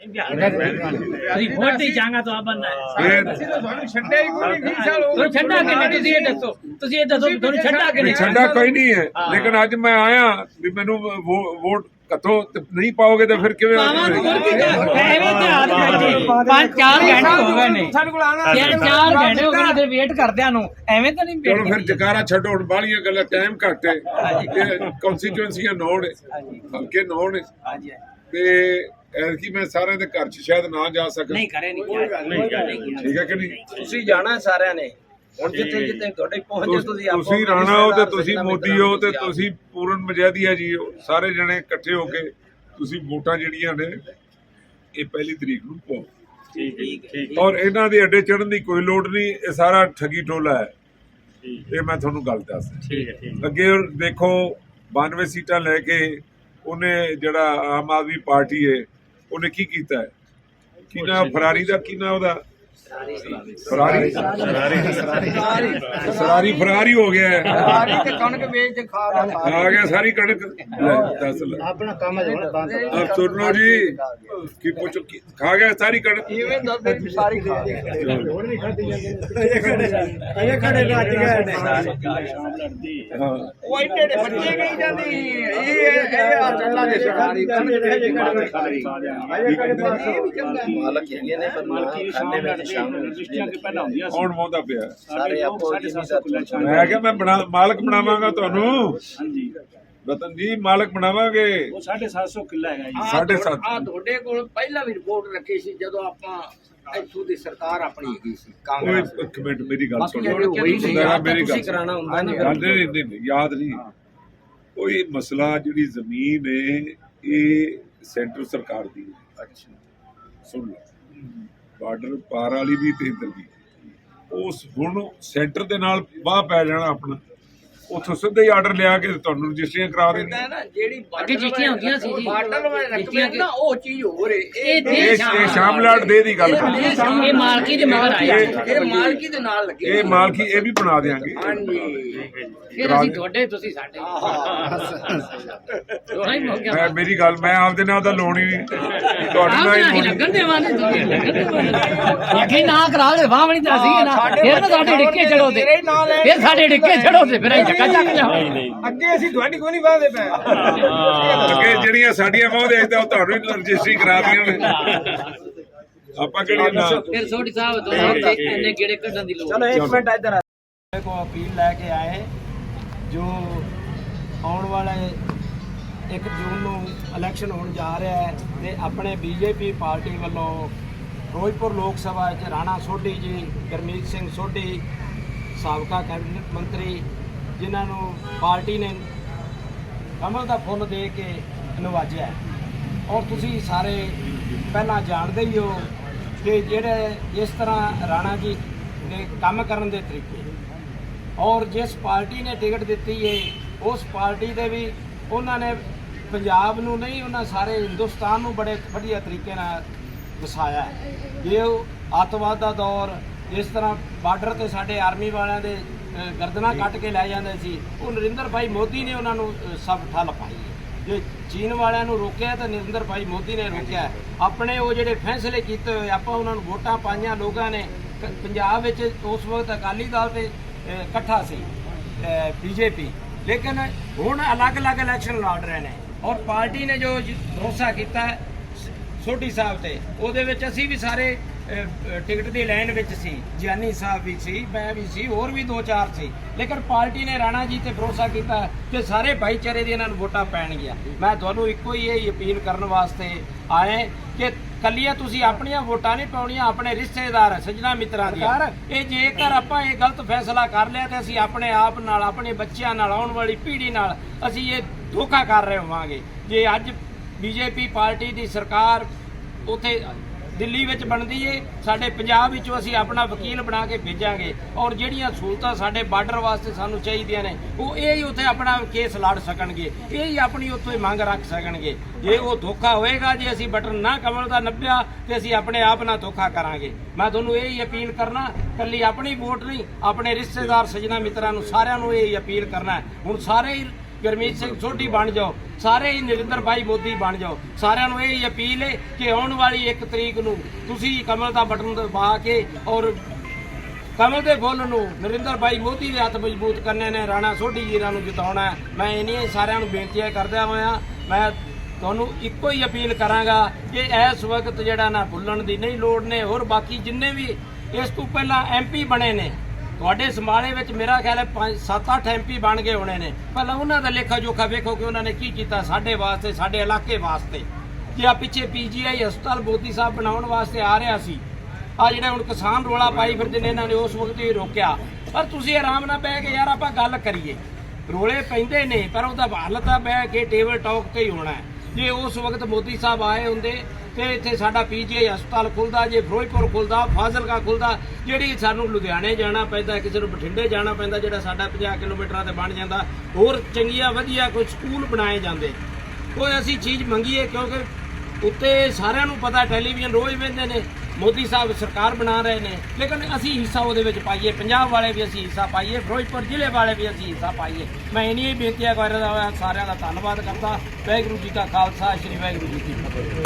ਅਸੀਂ ਵੋਟ ਹੀ ਚਾਹਾਂਗਾ ਤਾਂ ਬੰਨਾ ਫਿਰ ਤੁਹਾਨੂੰ ਛੱਡਿਆ ਹੀ ਕੋਈ ਨਹੀਂ 20 ਸਾਲ ਹੋ ਤੁਹਾਨੂੰ ਛੱਡਾ ਕੇ ਨਹੀਂ? ਤੁਸੀਂ ਇਹ ਦੱਸੋ। ਤੁਸੀਂ ਇਹ ਦੱਸੋ ਤੁਹਾਨੂੰ ਛੱਡਾ ਕੇ ਨਹੀਂ? ਛੱਡਾ ਕੋਈ ਨਹੀਂ ਹੈ। ਲੇਕਿਨ ਅੱਜ ਮੈਂ ਆਇਆ ਵੀ ਮੈਨੂੰ ਵੋਟ ਕਥੋ ਨਹੀਂ ਪਾਓਗੇ ਤਾਂ ਫਿਰ ਕਿਵੇਂ ਐਵੇਂ ਤੇ ਹਾਲ ਬੈਠੇ। ਪੰਜ ਚਾਰ ਘੰਟੇ ਹੋ ਗਏ ਨੇ। ਸਾਡੇ ਕੋਲ ਆਣਾ ਚਾਰ ਘੰਟੇ ਹੋ ਗਏ ਨੇ ਤੇ ਵੇਟ ਕਰਦਿਆਂ ਨੂੰ। ਐਵੇਂ ਤਾਂ ਨਹੀਂ ਚਲੋ ਵੇਟ ਫਿਰ ਜਕਾਰਾ ਛੱਡੋ ਹੁਣ ਬਾਹਲੀਆਂ ਗੱਲਾਂ ਟਾਈਮ ਘੱਟ ਹੈ ਕਨਸਟੀਟੂਐਂਸੀਆਂ ਨੌੜ ਹੈ ਹਲਕੇ ਨੌੜ ਹੈ ਹਾਂਜੀ। ਤੇ ਐਤਕੀ ਮੈਂ ਸਾਰਿਆਂ ਦੇ ਘਰ 'ਚ ਸ਼ਾਇਦ ਨਾ ਜਾ ਸਕਾਂ। ਨਹੀਂ ਕਰੇ ਨਹੀਂ ਨਹੀਂ ਠੀਕ ਹੈ ਕਿ ਨਹੀਂ? ਤੁਸੀਂ ਜਾਣਾ ਸਾਰਿਆਂ ਨੇ। ਹੁਣ ਜਿੱਥੇ ਜਿੱਥੇ ਤੁਹਾਡੇ ਪਹੁੰਚੇ ਤੁਸ- ਤੁਸੀਂ ਆਪੋ ਤੁਸੀਂ ਰਾਣਾ ਹੋ ਤੇ ਤੁਸੀਂ ਮੋਦੀ ਹੋ ਤੇ। ਤੁਸੀਂ ਪੂਰਨ ਮਜੈਦੀਆ ਜੀ ਹੋ ਸਾਰੇ ਜਣੇ ਇਕੱਠੇ ਹੋ ਕੇ ਤੁਸੀਂ ਵੋਟਾਂ ਜਿਹੜੀਆਂ ਨੇ ਇਹ ਪਹਿਲੀ ਤਰੀਕ ਨੂੰ ਪਾਓ। ਔਰ ਇਹਨਾਂ ਦੇ ਅੱਡੇ ਚੜਨ ਦੀ ਕੋਈ ਲੋੜ ਨਹੀਂ ਇਹ ਸਾਰਾ ਠੱਗੀ ਟੋਲਾ ਹੈ। ਇਹ ਮੈਂ ਤੁਹਾਨੂੰ ਗੱਲ ਦੱਸ ਅੱਗੇ ਦੇਖੋ 92 ਸੀਟਾਂ ਲੈ ਕੇ ਉਹਨੇ ਜਿਹੜਾ ਆਮ ਆਦਮੀ ਪਾਰਟੀ ਹੈ ਉਹਨੇ ਕੀ ਕੀਤਾ ਹੈ? ਕਿਨਾ ਫਰਾਰੀ ਦਾ ਕਿਨਾ ਉਹਦਾ? Ferrari Ferrari. ਫਰਾਰੀ। ਹੋ ਗਿਆ। ਸਾਰੀ ਤੇ ਕਣਕ ਵੇਚ ਕੇ ਖਾ ਆ ਗਿਆ ਸਾਰੀ ਕਣਕ। ਲੈ, ਦੱਸ ਲੈ। ਆਪਣਾ ਕੰਮ ਹੈ ਜਿਹੜਾ ਬੰਦ ਆਪ ਸੁਣ ਲਓ ਜੀ। ਕੀ ਪੁੱਛੋ ਕੀ- ਖਾ ਗਿਆ ਸਾਰੀ ਕਣਕ? ਇਵੇਂ ਦੱਸਦੇ ਵੀ ਸਾਰੀ ਖਾ ਹੋਰ ਨਹੀਂ ਖਾਦੀ ਜਾਂਦੀ ਅਜੇ ਖੜੇ ਅਜੇ ਖੜੇ ਰੱਜ ਗਏ ਨੇ। ਹਾਂ। ਉਹ ਐਡੇ ਐਡੇ ਬੱਚੇ ਗਈ ਜਾਂਦੀ ਇਹ ਇਹ ਆ ਚੱਲਾ ਦੇ ਸਾਰੀ ਕਣਕ ਵੇਚ ਖਾ ਗਏ ਅਜੇ ਖੜੇ ਇਹ ਵੀ ਚੰਗਾ ਮਾਲਕ ਹੈਗੇ ਨੇ ਪਰ ਕੌਣ ਮੋਦਾ ਪਿਆ? ਸਾਰੇ ਆਪੋ ਜਿੰਨੀ ਮੈਂ ਕਿਹਾ ਮੈਂ ਬਣਾ ਮਾਲਕ ਬਣਾਵਾਂਗਾ ਤੁਹਾਨੂੰ। ਹਾਂਜੀ। ਰਤਨ ਜੀ ਮਾਲਕ ਬਣਾਵਾਂਗੇ। ਉਹ 750 ਕਿੱਲਾ ਹੈਗਾ ਜੀ। ਸਾਢੇ ਸੱਤ। ਆ ਤੁਹਾਡੇ ਕੋਲ ਪਹਿਲਾਂ ਵੀ ਰਿਪੋਰਟ ਰੱਖੀ ਸੀ ਜਦੋਂ ਆਪਾਂ ਇੱਥੋਂ ਦੀ ਸਰਕਾਰ ਆਪਣੀ ਹੈਗੀ ਸੀ ਕਾਂਗਰਸ ਇੱਕ ਮਿੰਟ ਮੇਰੀ ਗੱਲ ਬਾਕੀ ਸੁਣੋ। ਜਿਹੜੇ ਹੋਈ ਨਹੀਂ ਮੇਰਾ- ਯਾਦ ਮੇਰੀ ਤੁਸੀਂ ਗੱਲ ਕਰਾਉਣਾ ਹੁੰਦਾ ਨਾ ਯਾਦ ਨਹੀਂ ਨਹੀਂ ਨਹੀਂ, ਯਾਦ ਨਹੀਂ। ਕੋਈ ਮਸਲਾ ਜਿਹੜੀ ਜ਼ਮੀਨ ਹੈ ਇਹ ਸੈਂਟਰ ਸਰਕਾਰ ਦੀ ਹੈ। ਅੱਛਾ। ਸੁਣ ਲਓ। ਬਾਰਡਰ ਪਾਰ ਵਾਲੀ ਵੀ ਤੇ ਇੱਧਰ ਵੀ। ਉਸ ਹੁਣ ਸੈਂਟਰ ਦੇ ਨਾਲ ਬਾਹ ਪੈ ਜਾਣਾ ਆਪਣਾ। ਉੱਥੋਂ ਸਿੱਧੇ ਹੀ ਆਰਡਰ ਲਿਆ ਕੇ ਤੁਹਾਨੂੰ ਰਜਿਸਟਰੀਆਂ ਕਰਾ ਦੇਣੀ ਨਾ ਜਿਹੜੀ ਅੱਗੇ ਚਿੱਠੀਆਂ ਹੁੰਦੀਆਂ ਸੀ ਜੀ। ਬਾਰਡਰ ਵਾਲੇ ਚਿੱਠੀਆਂ ਨਾ ਉਹ ਚੀਜ਼ ਹੋ ਰਹੀ ਇਹ ਇਹ ਦੇ ਇਹ ਸ਼ਾਮਲਾਟ ਦੇ ਦੀ ਗੱਲ ਕਰ ਇਹ ਮਾਲਕੀ ਦੇ ਮਗਰ ਆਇਆ ਇਹ ਮਾਲਕੀ ਦੇ ਨਾਲ ਲੱਗੀ ਇਹ ਮਾਲਕੀ ਇਹ ਵੀ ਬਣਾ ਦੇਾਂਗੇ ਹਾਂਜੀ। ਫਿਰ ਅਸੀਂ ਤੁਹਾਡੇ ਤੁਸੀਂ ਸਾਡੇ। ਦੋਹਾਂ ਹੀ ਮੁੱਕ ਗਿਆ। ਮੈਂ ਮੇਰੀ ਗੱਲ ਮੈਂ ਆਪਦੇ ਨਾਲ ਤਾਂ ਲੋਣੀ ਨਹੀਂ। ਤੁਹਾਡੇ ਨਾਲ ਹੀ ਨਹੀਂ ਲਾਉਣੀ। ਲੱਗਣ ਦੇਵਾਂਗੇ ਤੁਸੀਂ ਲੱਗਣ ਦੇਵਾਂਗੇ ਅੱਗੇ ਨਾ ਕਰਾ ਦੇ ਵਾਹ ਬਣੀ ਤਾਂ ਅਸੀਂ ਨਾ ਫਿਰ ਤਾਂ ਸਾਡੇ ਡਿੱਕੇ ਚੜੋ ਤੇ। ਫਿਰ ਸਾਡੇ ਡਿੱਕੇ ਚੜੋ ਤੇ ਫਿਰ ਅਸੀਂ ਚੱਕਾ ਚੱਕ ਜਾਵਾਂਗੇ ਅੱਗੇ ਅਸੀਂ ਤੁਹਾਡੀ ਕੋਈ ਨਹੀਂ ਵਾਦੇ ਪਏ। ਅੱਗੇ ਜਿਹੜੀਆਂ ਸਾਡੀਆਂ ਮੋਹਦੇ ਇਦਾਂ ਤੁਹਾਨੂੰ ਹੀ ਰਜਿਸਟਰੀ ਕਰਾ ਦੀਆਂ ਨੇ। ਆਪਾਂ ਕਿਹੜੀ ਨਾ ਫਿਰ ਸੋਢੀ ਸਾਹਿਬ ਦੋਹਾਂ ਤੇ ਇੰਨੇ ਗੇੜੇ ਕੱਢਣ ਦੀ ਲੋੜ ਚਲੋ ਇੱਕ ਮਿੰਟ ਇੱਧਰ ਆ। ਕੋ ਅਪੀਲ ਲੈ ਕੇ ਆਏ ਜੋ ਆਉਣ ਵਾਲੇ 1 ਜੂਨ ਨੂੰ ਇਲੈਕਸ਼ਨ ਹੋਣ ਜਾ ਰਿਹਾ ਹੈ ਤੇ ਆਪਣੇ ਬੀਜੇਪੀ ਪਾਰਟੀ ਵੱਲੋਂ ਫਿਰੋਜ਼ਪੁਰ ਲੋਕ ਸਭਾ ਵਿੱਚ ਰਾਣਾ ਸੋਢੀ ਜੀ ਗਰਮੀਤ ਸਿੰਘ ਸੋਢੀ ਸਾਬਕਾ ਕੈਬਨਿਟ ਮੰਤਰੀ ਜਿਨ੍ਹਾਂ ਨੂੰ ਪਾਰਟੀ ਨੇ ਕਮਲ ਦਾ ਫੁੱਲ ਦੇ ਕੇ ਨਵਾਜਿਆ ਔਰ ਤੁਸੀਂ ਸਾਰੇ ਪਹਿਲਾਂ ਜਾਣਦੇ ਹੀ ਹੋ ਕਿ ਜਿਹੜੇ ਇਸ ਤਰ੍ਹਾਂ ਰਾਣਾ ਜੀ ਦੇ ਕੰਮ ਕਰਨ ਦੇ ਤਰੀਕੇ ਔਰ ਜਿਸ ਪਾਰਟੀ ਨੇ ਟਿਕਟ ਦਿੱਤੀ ਹੈ ਉਸ ਪਾਰਟੀ ਦੇ ਵੀ ਉਹਨਾਂ ਨੇ ਪੰਜਾਬ ਨੂੰ ਨਹੀਂ, ਉਹਨਾਂ ਸਾਰੇ ਹਿੰਦੁਸਤਾਨ ਨੂੰ ਬੜੇ ਵਧੀਆ ਤਰੀਕੇ ਨਾਲ ਵਸਾਇਆ ਜੇ ਉਹ ਅੱਤਵਾਦ ਦਾ ਦੌਰ ਇਸ ਤਰ੍ਹਾਂ ਬਾਰਡਰ ਤੇ ਸਾਡੇ ਆਰਮੀ ਵਾਲਿਆਂ ਦੇ ਗਰਦਨਾ ਕੱਟ ਕੇ ਲੈ ਜਾਂਦੇ ਸੀ। ਉਹ ਨਰਿੰਦਰ ਭਾਈ ਮੋਦੀ ਨੇ ਉਹਨਾਂ ਨੂੰ ਸਭ ਠੱਲ ਪਾਈ ਹੈ। ਜੇ ਚੀਨ ਵਾਲਿਆਂ ਨੂੰ ਰੋਕਿਆ ਤਾਂ ਨਰਿੰਦਰ ਭਾਈ ਮੋਦੀ ਨੇ ਰੋਕਿਆ ਆਪਣੇ ਉਹ ਜਿਹੜੇ ਫੈਸਲੇ ਕੀਤੇ ਹੋਏ, ਆਪਾਂ ਉਹਨਾਂ ਨੂੰ ਵੋਟਾਂ ਪਾਈਆਂ, ਲੋਕਾਂ ਨੇ ਪੰਜਾਬ ਵਿੱਚ ਉਸ ਵਕਤ ਅਕਾਲੀ ਦਲ ਤੇ ਇਕੱਠਾ ਸੀ ਬੀਜੇਪੀ। ਲੇਕਿਨ ਹੁਣ ਅਲੱਗ-ਅਲੱਗ ਇਲੈਕਸ਼ਨ ਲੜ ਰਹੇ ਨੇ। ਔਰ ਪਾਰਟੀ ਨੇ ਜੋ ਭਰੋਸਾ ਕੀਤਾ ਸੋਢੀ ਸਾਹਿਬ ਤੇ, ਉਹਦੇ ਵਿੱਚ ਅਸੀਂ ਵੀ ਸਾਰੇ ਟਿਕਟ ਦੀ ਲਾਈਨ ਵਿੱਚ ਸੀ ਜਾਨੀ ਸਾਹਿਬ ਵੀ ਸੀ ਮੈਂ ਵੀ ਸੀ ਹੋਰ ਵੀ ਦੋ ਚਾਰ ਸੀ। ਲੇਕਿਨ ਪਾਰਟੀ ਨੇ ਰਾਣਾ ਜੀ ਤੇ ਭਰੋਸਾ ਕੀਤਾ ਕਿ ਸਾਰੇ ਭਾਈਚਾਰੇ ਦੀ ਇਹਨਾਂ ਨੂੰ ਵੋਟਾਂ ਪੈਣਗੀਆਂ। ਮੈਂ ਤੁਹਾਨੂੰ ਇੱਕੋ ਹੀ ਇਹ ਅਪੀਲ ਕਰਨ ਵਾਸਤੇ ਆਏ ਕਿ ਕੱਲੀਆਂ ਤੁਸੀਂ ਆਪਣੀਆਂ ਵੋਟਾਂ ਨਹੀਂ ਪਾਉਣੀਆਂ ਆਪਣੇ ਰਿਸ਼ਤੇਦਾਰ ਸੱਜਣਾ ਮਿੱਤਰਾਂ ਦੀਆਂ। ਇਹ ਜੇਕਰ ਆਪਾਂ ਇਹ ਗਲਤ ਫੈਸਲਾ ਕਰ ਲਿਆ ਤੇ ਅਸੀਂ ਆਪਣੇ ਆਪ ਨਾਲ ਆਪਣੇ ਬੱਚਿਆਂ ਨਾਲ ਆਉਣ ਵਾਲੀ ਪੀੜ੍ਹੀ ਨਾਲ ਅਸੀਂ ਇਹ ਧੋਖਾ ਕਰ ਰਹੇ ਹੋਵਾਂਗੇ। ਜੇ ਅੱਜ ਬੀਜੇਪੀ ਪਾਰਟੀ ਦੀ ਸਰਕਾਰ ਉਥੇ ਦਿੱਲੀ ਵਿੱਚ ਬਣਦੀ ਏ, ਸਾਡੇ ਪੰਜਾਬ ਵਿੱਚੋਂ ਅਸੀਂ ਆਪਣਾ ਵਕੀਲ ਬਣਾ ਕੇ ਭੇਜਾਂਗੇ। ਔਰ ਜਿਹੜੀਆਂ ਸਹੂਲਤਾਂ ਸਾਡੇ ਬਾਰਡਰ ਵਾਸਤੇ ਸਾਨੂੰ ਚਾਹੀਦੀਆਂ ਨੇ, ਉਹ ਇਹ ਹੀ ਉੱਥੇ ਆਪਣਾ ਕੇਸ ਲੜ ਸਕਣਗੇ। ਇਹ ਹੀ ਆਪਣੀ ਉੱਥੇ ਮੰਗ ਰੱਖ ਸਕਣਗੇ। ਜੇ ਉਹ ਧੋਖਾ ਹੋਏਗਾ, ਜੇ ਅਸੀਂ ਬਟਨ ਨਾ ਕਮਲ ਦਾ ਨੱਪਿਆ ਤੇ ਅਸੀਂ ਆਪਣੇ ਆਪ ਨਾਲ ਧੋਖਾ ਕਰਾਂਗੇ। ਮੈਂ ਤੁਹਾਨੂੰ ਇਹ ਹੀ ਅਪੀਲ ਕਰਨਾ, ਕੱਲੀ ਆਪਣੀ ਵੋਟ ਨਹੀਂ, ਆਪਣੇ ਰਿਸ਼ਤੇਦਾਰ ਸੱਜਣਾ ਮਿੱਤਰਾਂ ਨੂੰ ਸਾਰਿਆਂ ਨੂੰ ਇਹ ਹੀ ਅਪੀਲ ਕਰਨਾ ਹੁਣ ਸਾਰੇ ਹੀ ਗੁਰਮੀਤ ਸਿੰਘ ਸੋਢੀ ਬਣ ਜਾਓ। ਸਾਰੇ ਹੀ ਨਰਿੰਦਰ ਭਾਈ ਮੋਦੀ ਬਣ ਜਾਓ। ਸਾਰਿਆਂ ਨੂੰ ਇਹ ਹੀ ਅਪੀਲ ਹੈ ਕਿ ਆਉਣ ਵਾਲੀ 1 ਤਰੀਕ ਨੂੰ ਤੁਸੀਂ ਕਮਲ ਦਾ ਬਟਨ ਦਬਾ ਕੇ ਔਰ ਕਮਲ ਦੇ ਫੁੱਲ ਨੂੰ ਨਰਿੰਦਰ ਭਾਈ ਮੋਦੀ ਦੇ ਹੱਥ ਮਜ਼ਬੂਤ ਕਰਨੇ ਨੇ। ਰਾਣਾ ਸੋਢੀ ਜੀਰਾਂ ਨੂੰ ਜਿਤਾਉਣਾ ਹੈ। ਮੈਂ ਇਹਨੀਆਂ ਸਾਰਿਆਂ ਨੂੰ ਬੇਨਤੀਆਂ ਕਰਦਾ ਹੋਇਆ, ਮੈਂ ਤੁਹਾਨੂੰ ਇੱਕੋ ਹੀ ਅਪੀਲ ਕਰਾਂਗਾ ਕਿ ਇਸ ਵਕਤ ਜਿਹੜਾ ਨਾ ਭੁੱਲਣ ਦੀ ਨਹੀਂ ਲੋੜ ਨੇ, ਹੋਰ ਬਾਕੀ ਜਿੰਨੇ ਵੀ ਇਸ ਤੋਂ ਪਹਿਲਾਂ ਐਮਪੀ ਬਣੇ ਨੇ ਤੁਹਾਡੇ ਸਮਾਲੇ ਵਿੱਚ ਮੇਰਾ ਖਿਆਲ ਹੈ 7-8 ਐਮਪੀ ਬਣ ਗਏ ਹੋਣੇ ਨੇ। ਪਹਿਲਾਂ ਉਹਨਾਂ ਦਾ ਲੇਖਾ ਜੋਖਾ ਵੇਖੋ ਕਿ ਉਹਨਾਂ ਨੇ ਕੀ ਕੀਤਾ ਸਾਡੇ ਵਾਸਤੇ, ਸਾਡੇ ਇਲਾਕੇ ਵਾਸਤੇ। ਕਿ ਆ ਪਿੱਛੇ ਪੀਜੀਆਈ ਹਸਪਤਾਲ ਮੋਦੀ ਸਾਹਿਬ ਬਣਾਉਣ ਵਾਸਤੇ ਆ ਰਿਹਾ ਸੀ ਆ ਜਿਹੜਾ ਹੁਣ ਕਿਸਾਨ ਰੋਲਾ ਪਾਈ ਫਿਰਦੇ ਨੇ, ਇਹਨਾਂ ਨੇ ਉਸ ਵਕਤ ਹੀ ਰੋਕਿਆ। ਪਰ ਤੁਸੀਂ ਆਰਾਮ ਨਾਲ ਬਹਿ ਕੇ ਯਾਰ ਆਪਾਂ ਗੱਲ ਕਰੀਏ। ਰੋਲੇ ਪੈਂਦੇ ਨੇ, ਪਰ ਉਹਦਾ ਹੱਲ ਤਾਂ ਬਹਿ ਕੇ ਟੇਬਲ ਟਾਕ ਤੇ ਹੀ ਹੋਣਾ ਹੈ। ਜੇ ਉਸ ਵਕਤ ਮੋਦੀ ਸਾਹਿਬ ਆਏ ਹੁੰਦੇ ਤੇ ਇੱਥੇ ਸਾਡਾ ਪੀਜੀਆਈ ਹਸਪਤਾਲ ਖੁੱਲਦਾ, ਜੇ ਫਿਰੋਜ਼ਪੁਰ ਖੁੱਲਦਾ, ਫਾਜ਼ਿਲਕਾ ਖੁੱਲਦਾ, ਜਿਹੜੀ ਸਾਨੂੰ ਲੁਧਿਆਣੇ ਜਾਣਾ ਪੈਂਦਾ ਕਿਸੇ ਨੂੰ ਬਠਿੰਡੇ ਜਾਣਾ ਪੈਂਦਾ, ਜਿਹੜਾ ਸਾਡਾ 50 ਕਿਲੋਮੀਟਰਾਂ ਤੇ ਬਣ ਜਾਂਦਾ, ਹੋਰ ਚੰਗੀਆਂ ਵਧੀਆ ਕੋਈ ਸਕੂਲ ਬਣਾਏ ਜਾਂਦੇ। ਕੋਈ ਅਸੀਂ ਚੀਜ਼ ਮੰਗੀਏ ਕਿਉਂਕਿ ਉੱਤੇ ਸਾਰਿਆਂ ਨੂੰ ਪਤਾ, ਟੈਲੀਵਿਜ਼ਨ ਰੋਜ਼ ਵੇਖਦੇ ਨੇ। ਮੋਦੀ ਸਾਹਿਬ ਸਰਕਾਰ ਬਣਾ ਰਹੇ ਨੇ। ਲੇਕਿਨ ਅਸੀਂ ਹਿੱਸਾ ਉਹਦੇ ਵਿੱਚ ਪਾਈਏ। ਪੰਜਾਬ ਵਾਲੇ ਵੀ ਅਸੀਂ ਹਿੱਸਾ ਪਾਈਏ। ਫਿਰੋਜ਼ਪੁਰ ਜ਼ਿਲ੍ਹੇ ਵਾਲੇ ਵੀ ਅਸੀਂ ਹਿੱਸਾ ਪਾਈਏ। ਮੈਂ ਇੰਨੀ ਬੇਨਤੀਆਂ ਕਰਦਾ ਹੋਇਆ ਸਾਰਿਆਂ ਦਾ ਧੰਨਵਾਦ ਕਰਦਾ। ਵਾਹਿਗੁਰੂ ਜੀ ਕਾ ਖਾਲਸਾ, ਸ੍ਰੀ ਵਾਹਿਗੁਰੂ ਜੀ ਕੀ ਫਤਿਹ।